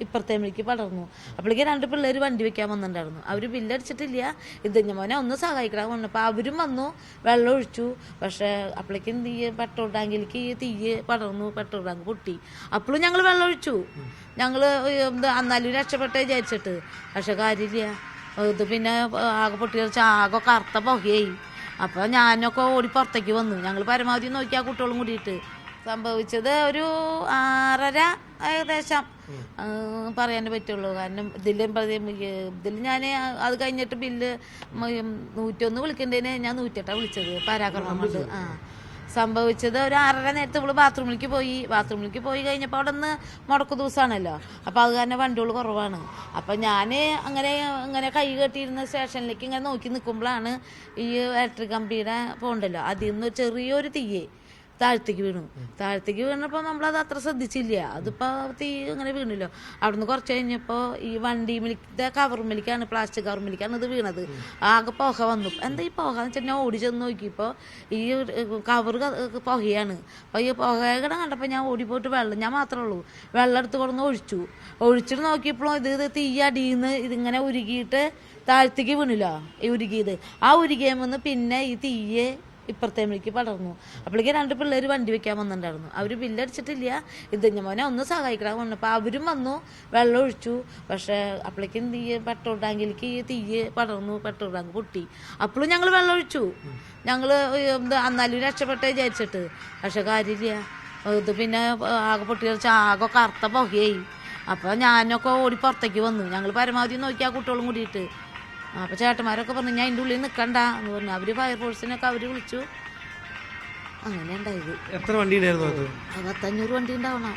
ഇപ്പുറത്തെ വിളിക്ക് പടർന്നു. അപ്പോഴേക്ക് രണ്ട് പിള്ളേർ വണ്ടി വെക്കാൻ വന്നിട്ടുണ്ടായിരുന്നു. അവർ ബില്ലടിച്ചിട്ടില്ല ഇത് മോനെ ഒന്ന് സഹായിക്കണം വന്നപ്പോൾ അവരും വന്നു. വെള്ളം ഒഴിച്ചു. പക്ഷേ അപ്പോഴേക്കും തീ പെട്രോൾ ടാങ്കിലേക്ക് തീ പടർന്നു. പെട്രോൾ ടാങ്ക് പൊട്ടി. അപ്പോഴും ഞങ്ങൾ വെള്ളം ഒഴിച്ചു. ഞങ്ങൾ അന്നാലും രക്ഷപ്പെട്ടേ വിചാരിച്ചിട്ട്. പക്ഷെ കാര്യമില്ല ഇത് പിന്നെ ആകെ പൊട്ടി ആകെ കറുത്ത പുകയായി. അപ്പോൾ ഞാനൊക്കെ ഓടി പുറത്തേക്ക് വന്നു. ഞങ്ങൾ പരമാവധി നോക്കി ആ കുട്ടികളും കൂടിയിട്ട്. സംഭവിച്ചത് ഒരു ആറര ഏകദേശം പറയാൻ പറ്റുള്ളൂ. കാരണം ഇതിലും ഇതിൽ ഞാൻ അത് കഴിഞ്ഞിട്ട് ബില്ല് നൂറ്റൊന്ന് വിളിക്കേണ്ടതിന് ഞാൻ നൂറ്റെട്ടാണ് വിളിച്ചത് പരാക്രമം ആ. സംഭവിച്ചത് ഒരു ആറര നേരത്തെ ഇവൾ ബാത്റൂമിലേക്ക് പോയി. ബാത്റൂമിലേക്ക് പോയി കഴിഞ്ഞപ്പോൾ അവിടെ നിന്ന് മുടക്കു ദിവസമാണല്ലോ അപ്പോൾ അത് തന്നെ വണ്ടികൾ കുറവാണ്. അപ്പം ഞാൻ അങ്ങനെ ഇങ്ങനെ കൈ കെട്ടിയിരുന്ന സ്റ്റേഷനിലേക്ക് ഇങ്ങനെ നോക്കി നിൽക്കുമ്പോഴാണ് ഈ ഇലക്ട്രിക് കമ്പിയുടെ പോണ്ടല്ലോ അതിൽ നിന്ന് ചെറിയൊരു തീയേ താഴത്തേക്ക് വീണു. താഴത്തേക്ക് വീണപ്പോൾ നമ്മളത് അത്ര ശ്രദ്ധിച്ചില്ല. അതിപ്പോൾ തീ അങ്ങനെ വീണല്ലോ. അവിടുന്ന് കുറച്ച് കഴിഞ്ഞപ്പോൾ ഈ വണ്ടി മിലിക്കത്തെ കവർ മിലിക്കാണ് പ്ലാസ്റ്റിക് കവർ മിലിക്കാണ് ഇത് വീണത്. ആകെ പുക വന്നു. എന്താ ഈ പുക എന്ന് വെച്ചാൽ ഞാൻ ഓടി ചെന്ന് നോക്കിയപ്പോൾ ഈ കവർ പുകയാണ്. അപ്പോൾ ഈ പുകയുടെ കണ്ടപ്പോൾ ഞാൻ ഓടി പോയിട്ട് വെള്ളം ഞാൻ മാത്രമേ ഉള്ളൂ. വെള്ളം എടുത്ത് കൊടുന്ന് ഒഴിച്ചു. ഒഴിച്ചിട്ട് നോക്കിയപ്പോഴും ഇത് ഇത് തീ അടിയിന്ന് ഇതിങ്ങനെ ഉരുകിയിട്ട് താഴത്തേക്ക് വീണില്ല ഉരുകിയത്. ആ ഉരുകിയമെന്ന് പിന്നെ ഈ തീയെ ഇപ്പുറത്തെ മണിക്ക് പടർന്നു. അപ്പോഴേക്ക് രണ്ട് പിള്ളേർ വണ്ടി വെക്കാൻ വന്നിട്ടുണ്ടായിരുന്നു. അവർ ബില്ലടിച്ചിട്ടില്ല ഇത് മോനെ ഒന്ന് സഹായിക്കണം വന്നപ്പോൾ അവരും വന്നു. വെള്ളം ഒഴിച്ചു. പക്ഷേ അപ്പോഴേക്കും തീ പെട്രോൾ ടാങ്കിലേക്ക് തീ പടർന്നു. പെട്രോൾ ടാങ്ക് പൊട്ടി. അപ്പോഴും ഞങ്ങൾ വെള്ളം ഒഴിച്ചു. ഞങ്ങൾ അന്നാലും രക്ഷപ്പെട്ടെ വിചാരിച്ചിട്ട്. പക്ഷെ കാര്യമില്ല. ഇത് പിന്നെ ആകെ പൊട്ടി തെറിച്ച് ആകെ കറുത്ത പുകയായി. അപ്പോൾ ഞാനൊക്കെ ഓടി പുറത്തേക്ക് വന്നു. ഞങ്ങൾ പരമാവധി നോക്കി ആ കുട്ടികളും കൂടിയിട്ട്. അപ്പോൾ ചേട്ടന്മാരൊക്കെ പറഞ്ഞു ഞാൻ എന്റെ ഉള്ളിൽ നിൽക്കണ്ട എന്ന് പറഞ്ഞു. അവർ ഫയർഫോഴ്സിനൊക്കെ അവർ വിളിച്ചു. അങ്ങനെ ഉണ്ടായത് എത്ര വണ്ടി ഉണ്ടായിരുന്നു അത്? പത്തഞ്ഞൂറ് വണ്ടി ഉണ്ടാവണം.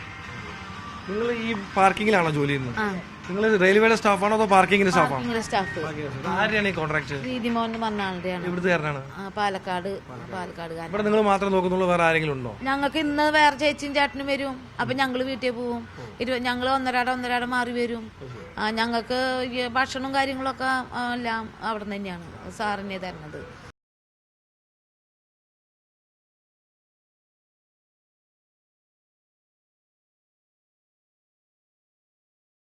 നിങ്ങൾ ഈ പാർക്കിങ്ങിലാണോ ജോലി ചെയ്യുന്നത്? ആ. നിങ്ങൾ റെയിൽവേയുടെ സ്റ്റാഫാണോ അതോ പാർക്കിംഗിന്റെ സ്റ്റാഫാണോ ഇങ്ങനെ സ്റ്റാഫ് ആരെയാണ് ഈ കോൺട്രാക്ട് പ്രീതിമോൻ എന്ന് പറഞ്ഞ ആളുടെയാണ് ഇവിടുത്തെ കാരനാണ് ആ പാലക്കാട് പാലക്കാടുകാരൻ. ഇവിടെ നിങ്ങൾ മാത്രം നോക്കുന്നുള്ളൂ വേറെ ആരെങ്കിലും ഉണ്ടോ? ഞങ്ങൾക്ക് ഇന്ന് വേറെ ചേച്ചിയും ചേട്ടനും വരും. അപ്പൊ ഞങ്ങൾ വീട്ടിൽ പോവും. ഇരുപത് ഞങ്ങൾ ഒന്നരാടം ഒന്നരാട മാറി വരും. ആ ഞങ്ങൾക്ക് ഈ ഭക്ഷണവും കാര്യങ്ങളൊക്കെ ആ, എല്ലാം അവിടെ തന്നെയാണ് സാറിനെ തരണത്